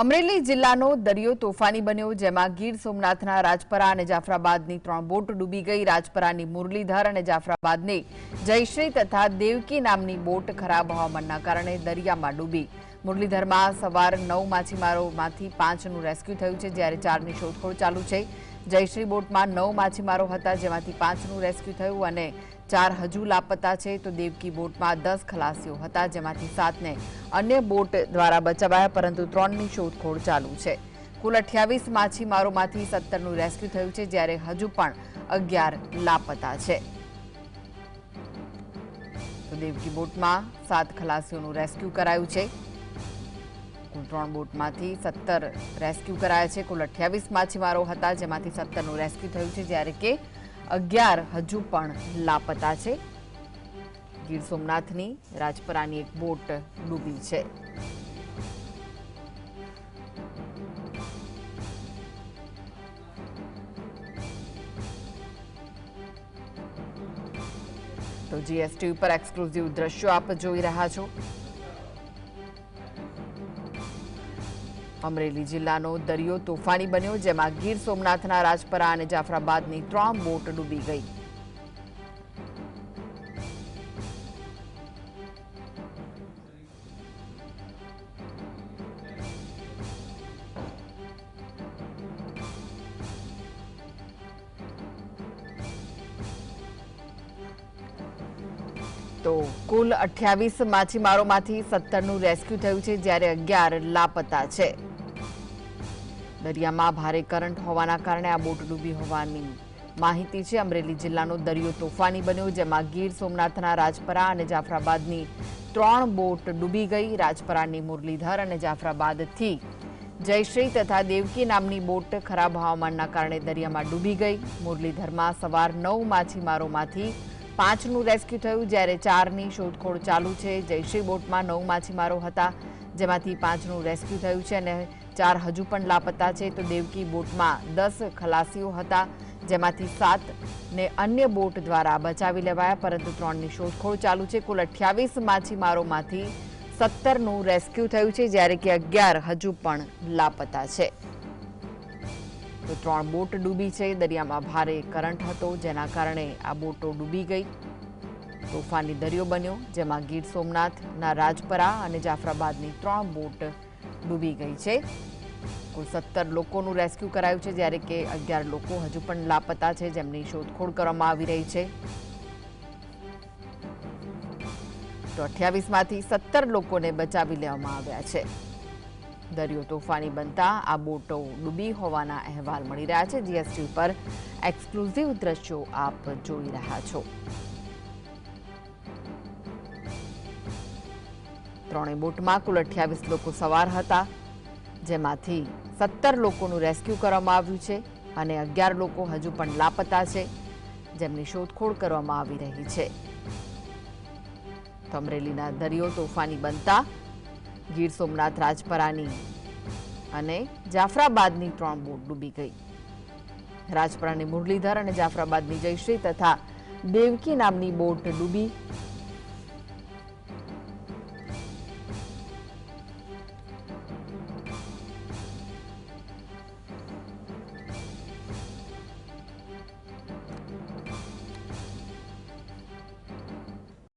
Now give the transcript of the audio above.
અમરેલી જિલ્લાનો દરિયો તોફાની બન્યો, જેમાં ગીર સોમનાથના રાજપરા અને જાફરાબાદની ત્રણ બોટ ડૂબી ગઈ. રાજપરાની મુરલીધર અને જાફરાબાદની જયશ્રી તથા દેવકી નામની બોટ ખરાબ હવામાનના કારણે દરિયામાં ડૂબી. મુરલીધરમાં સવાર નવ માછીમારોમાંથી પાંચનું રેસ્ક્યુ થયું છે, જ્યારે ચારની શોધખોળ ચાલુ છે. જયશ્રી બોટમાં નવ માછીમારો હતા, જેમાંથી પાંચનું રેસ્ક્યુ થયું અને ચાર હજુ લાપતા છે. તો દેવકી બોટમાં દસ ખલાસીઓ હતા, જેમાંથી સાતને અન્ય બોટ દ્વારા બચાવાયા, પરંતુ ત્રણની શોધખોળ ચાલુ છે. કુલ અઠ્યાવીસ માછીમારોમાંથી સત્તરનું રેસ્ક્યુ થયું છે, જ્યારે હજુ પણ અગિયાર લાપતા છે. તો દેવકી બોટમાં સાત ખલાસીઓનું રેસ્ક્યુ કરાયું છે. ત્રણ બોટમાંથી સત્તર રેસ્ક્યુ કરાયા છે. કુલ અઠ્યાવીસ માછીમારો હતા, જેમાંથી સત્તરનું રેસ્ક્યુ થયું છે, જ્યારે કે અગિયાર હજુ પણ લાપતા છે. ગીર સોમનાથની રાજપરાની એક બોટ ડૂબી છે. તો જીએસટી ઉપર એક્સક્લુઝિવ દ્રશ્યો આપ જોઈ રહ્યા છો. અમરેલી જિલ્લાનો દરિયો તોફાની બન્યો, જેમાં ગીર સોમનાથના રાજપરા અને જાફરાબાદની ત્રણ બોટ ડૂબી ગઈ. તો કુલ અઠ્યાવીસ માછીમારોમાંથી સત્તરનું રેસ્ક્યુ થયું છે, જ્યારે અગિયાર લાપતા છે. દરિયામાં ભારે કરંટ હોવાના કારણે આ બોટ ડૂબી હોવાની માહિતી છે. અમરેલી જિલ્લાનો દરિયો તોફાની બન્યો, જેમાં ગીર સોમનાથના રાજપરા અને જાફરાબાદની ત્રણ બોટ ડૂબી ગઈ, રાજપરાની મુરલીધર અને જાફરાબાદથી જયશ્રી તથા દેવકી નામની બોટ ખરાબ હવામાનના કારણે દરિયામાં ડૂબી ગઈ. મુરલીધરમાં સવાર નવ માછીમારોમાંથી પાંચનું રેસ્ક્યુ થયું, જ્યારે ચારની શોધખોળ ચાલુ છે. જયશ્રી બોટમાં નવ માછીમારો હતા, જેમાંથી પાંચનું રેસ્ક્યુ થયું છે અને ચાર હજુ પણ લાપતા છે તો દેવકી બોટમાં દસ ખલાસીઓ હતા, જેમાંથી સાત ને અન્ય બોટ દ્વારા બચાવી લેવાયા, પરંતુ ત્રણની શોધખોળ ચાલુ છે. કુલ અઠ્યાવીસ માછીમારોમાંથી સત્તરનું રેસ્ક્યુ થયું છે, જ્યારે કે અગિયાર હજુ પણ લાપતા છે. તો ત્રણ બોટ ડૂબી છે, દરિયામાં ભારે કરંટ હતો, જેના કારણે આ બોટો ડૂબી ગઈ. તોફાની દરિયો બન્યો, જેમાં ગીર સોમનાથના રાજપરા અને જાફરાબાદની ત્રણ બોટ ડૂબી ગઈ છે. કુલ સત્તર લોકોનું રેસ્ક્યુ કરાયું છે, જ્યારે કે અગિયાર લોકો હજુ પણ લાપતા છે, જેમની શોધખોળ કરવામાં આવી રહી છે. તો અઠ્યાવીસમાંથી સત્તર લોકોને બચાવી લેવામાં આવ્યા છે. દરિયો તોફાની બનતા આ બોટો ડૂબી હોવાના અહેવાલ મળી રહ્યા છે. જીએસટી ઉપર એક્સક્લુઝિવ દ્રશ્યો આપ જોઈ રહ્યા છો. ત્રણેય બોટમાં કુલ અઠ્યાવીસ લોકો સવાર હતા, જેમાંથી સત્તર લોકોનું રેસ્ક્યુ કરવામાં આવ્યું છે અને અગિયાર લોકો હજુ પણ લાપતા છે, જેમની શોધખોળ કરવામાં આવી રહી છે. તો અમરેલીના દરિયો તોફાની બનતા ગીર સોમનાથ રાજપરાની અને જાફરાબાદની ત્રણ બોટ ડૂબી ગઈ. રાજપરાની મુરલીધર અને જાફરાબાદની જયશ્રી તથા દેવકી નામની બોટ ડૂબી